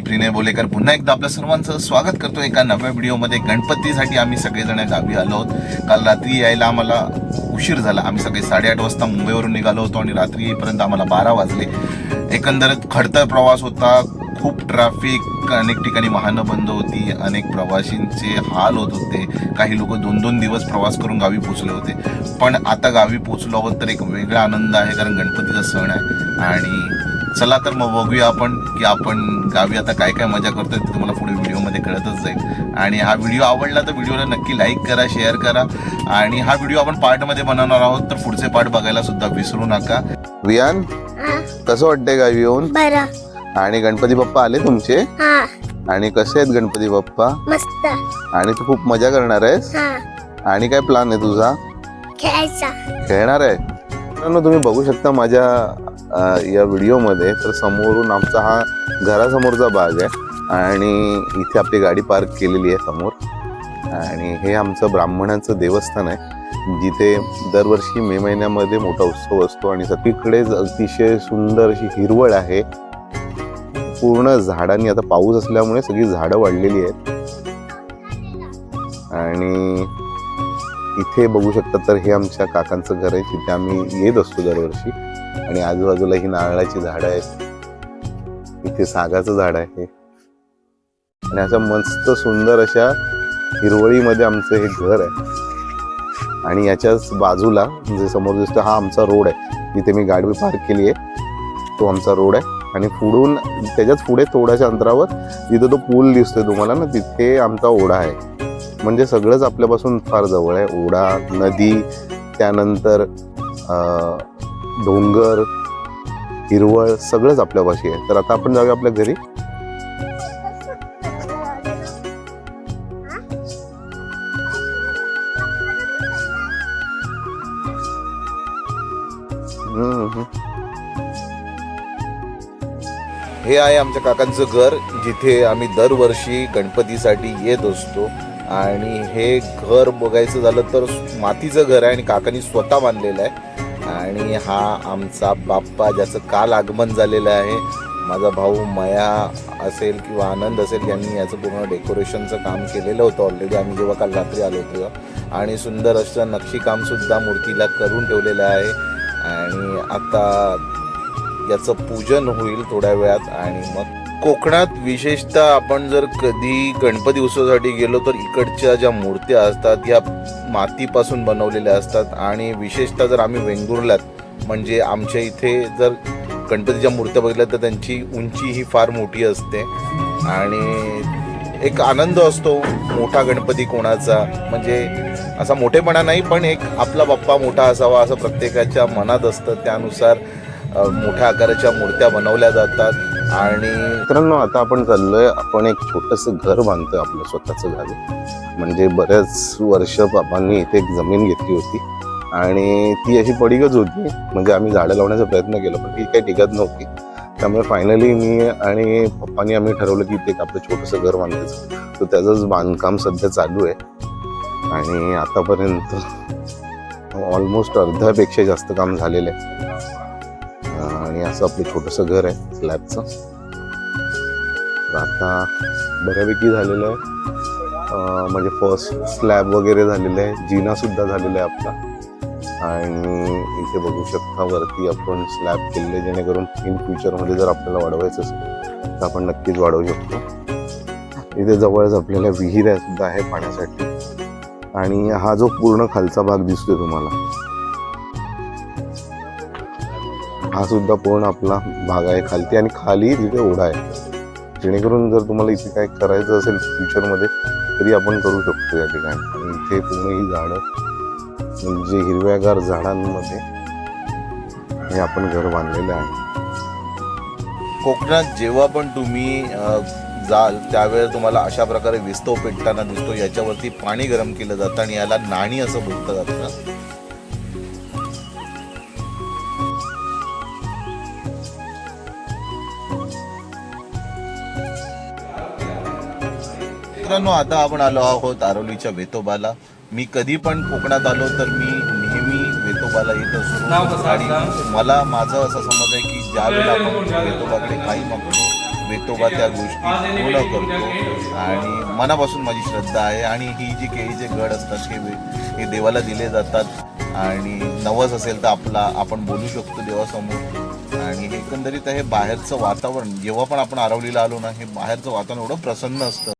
वाडेकर पुन्हा एकदा आपल्या सर्वांचं स्वागत करतो एका नव्या व्हिडिओमध्ये. गणपतीसाठी आम्ही सगळेजण गावी आलो आहोत. काल रात्री यायला आम्हाला उशीर झाला. आम्ही सगळे साडेआठ वाजता मुंबईवरून निघालो होतो आणि रात्री येईपर्यंत आम्हाला बारा वाजले. एकंदरीत खडतर प्रवास होता. खूप ट्रॅफिक अनेक ठिकाणी वाहनं बंद होती. अनेक प्रवाशींचे हाल होत होते. काही लोक दोन दोन दिवस प्रवास करून गावी पोचले होते. पण आता गावी पोचलो आहोत तर एक वेगळा आनंद आहे कारण गणपतीचा सण आहे. आणि चला तर मग बघूया आपण की आपण गावी आता काय काय मजा करतोय ते तुम्हाला पुढे व्हिडिओमध्ये कळतच जाईल. आणि हा व्हिडिओ आवडला तर व्हिडिओला नक्की लाईक करा शेअर करा. आणि हा व्हिडिओ आपण पार्टमध्ये बनवणार आहोत तर पुढचे पार्ट बघायला सुद्धा विसरू नका. वियान कसं वाटतंय गावी येऊन? आणि गणपती बाप्पा आले तुमचे? हा. आणि कसे आहेत गणपती बाप्पा? मस्त. आणि तू खूप मजा करणार आहेस? आणि काय प्लान आहे तुझा? खेळायचा. खेळणार आहे? मित्रांनो तुम्ही बघू शकता माझ्या या व्हिडिओमध्ये. तर समोरून आमचा हा घरासमोरचा भाग आहे आणि इथे आपली गाडी पार्क केलेली आहे समोर. आणि हे आमचं ब्राह्मणांचं देवस्थान आहे जिथे दरवर्षी मे महिन्यामध्ये मोठा उत्सव असतो आणि सगळीकडेच अतिशय सुंदर अशी हिरवळ आहे. पूर्ण झाडांनी आता पाऊस असल्यामुळे सगळी झाडं वाढलेली आहेत. आणि इथे बघू शकता तर हे आमच्या काकांचं घर आहे. जिथे आम्ही येत असतो दरवर्षी. आणि आजूबाजूला ही नारळाची झाडं आहेत. इथे सागाचं झाड आहे. आणि असं मस्त सुंदर अशा हिरवळीमध्ये आमचं हे घर आहे. आणि याच्याच बाजूला जे समोर दिसतो हा आमचा रोड आहे. जिथे मी गाडी पार्क केली आहे. तो आमचा रोड आहे. आणि पुढून त्याच्याच पुढे थोड्याशा अंतरावर जिथं तो पूल दिसतोय तुम्हाला ना तिथे आमचा ओढा आहे. म्हणजे सगळंच आपल्यापासून फार जवळ आहे. ओढा नदी त्यानंतर डोंगर हिरवळ सगळंच आपल्यापाशी आहे. तर आता आपण जाऊया आपल्या घरी. हे आहे आमच्या काकांचं घर जिथे आम्ही दरवर्षी गणपतीसाठी येत असतो. आणि हे घर बघायचं झालं तर मातीचं घर आहे आणि काकांनी स्वतः बांधलेलं आहे. आणि हा आमचा बाप्पा ज्याचं काल आगमन झालेलं आहे माझा भाऊ मया असेल किंवा आनंद असेल यांनी याचं पूर्ण डेकोरेशनचं काम केलेलं होतं ऑलरेडी आम्ही जेव्हा काल रात्री आलो होतो. आणि सुंदर असं नक्षीकामसुद्धा मूर्तीला करून ठेवलेलं आहे. आणि आता याचं पूजन होईल थोड्या वेळात आणि मग कोकणात विशेषतः आपण जर कधी गणपती उत्सवासाठी गेलो तर इकडच्या ज्या मूर्त्या असतात या मातीपासून बनवलेल्या असतात आणि विशेषतः जर आम्ही वेंगुर्ल्यात म्हणजे आमच्या इथे जर गणपतीच्या मूर्त्या बघितल्या तर त्यांची उंची ही फार मोठी असते. आणि एक आनंद असतो मोठा गणपती कोणाचा. म्हणजे असा मोठेपणा नाही पण एक आपला बाप्पा मोठा असावा असं प्रत्येकाच्या मनात असतं. त्यानुसार मोठ्या आकाराच्या मूर्त्या बनवल्या जातात. आणि मित्रांनो आता आपण चाललोय आपण एक छोटस घर बांधतोय आपलं स्वतःच गावी म्हणजे बऱ्याच वर्ष बाबांनी इथे एक जमीन घेतली होती. आणि ती अशी पडिकच होती. म्हणजे आम्ही झाडं लावण्याचा प्रयत्न केला पण ती काही टिकत नव्हती. त्यामुळे फायनली मी आणि पप्पानी आम्ही ठरवलं की ते एक आपलं छोटंसं घर बांधायचं. तर त्याचंच बांधकाम सध्या चालू आहे. आणि आतापर्यंत ऑलमोस्ट अर्ध्यापेक्षा जास्त काम झालेलं आहे. आणि असं आपलं छोटंसं घर आहे स्लॅबचं तर आता बऱ्यापैकी झालेलं आहे. म्हणजे फर्स्ट स्लॅब वगैरे झालेलं आहे. जिनासुद्धा झालेला आहे आपला. आणि इथे बघू शकता वरती आपण स्लॅब केलेले जेणेकरून इन फ्युचरमध्ये जर आपल्याला वाढवायचं असेल तर आपण नक्कीच वाढवू शकतो. इथे जवळच आपल्याला विहीर आहे सुद्धा आहे पाण्यासाठी. आणि हा जो पूर्ण खालचा भाग दिसतोय तुम्हाला हा सुद्धा पूर्ण आपला भाग आहे खालती आणि खाली तिथे ओढा आहे. जेणेकरून जर तुम्हाला इथे काय करायचं असेल फ्युचरमध्ये तरी आपण करू शकतो या ठिकाणी. इथे पूर्ण ही झाडं म्हणजे हिरव्यागार झाडांमध्ये हे आपण घर बांधलेलं आहे. कोकणात जेव्हा पण तुम्ही जाल त्यावेळेस तुम्हाला अशा प्रकारे विस्तव पेटताना दिसतो याच्यावरती पाणी गरम केलं जातं आणि याला नाणी असं बोललं जातं मित्रांनो आता आपण आलो आहोत आरोलीच्या वेतोबाला. मी कधी पण कोकणात आलो तर मी नेहमी वेतोबाला येत असतो. आणि मला माझं असं समज आहे की ज्या वेळेला आपण वेतोबाकडे काही मागतो वेतोबा त्या गोष्टी पूर्ण करतो. आणि मनापासून माझी श्रद्धा आहे. आणि ही जी केळीचे घड असतात हे हे देवाला दिले जातात. आणि नवस असेल तर आपला आपण बोलू शकतो देवासमोर. आणि एकंदरीत हे बाहेरचं वातावरण जेव्हा पण आपण आरवलीला आलो ना हे बाहेरचं वातावरण एवढं प्रसन्न असतं.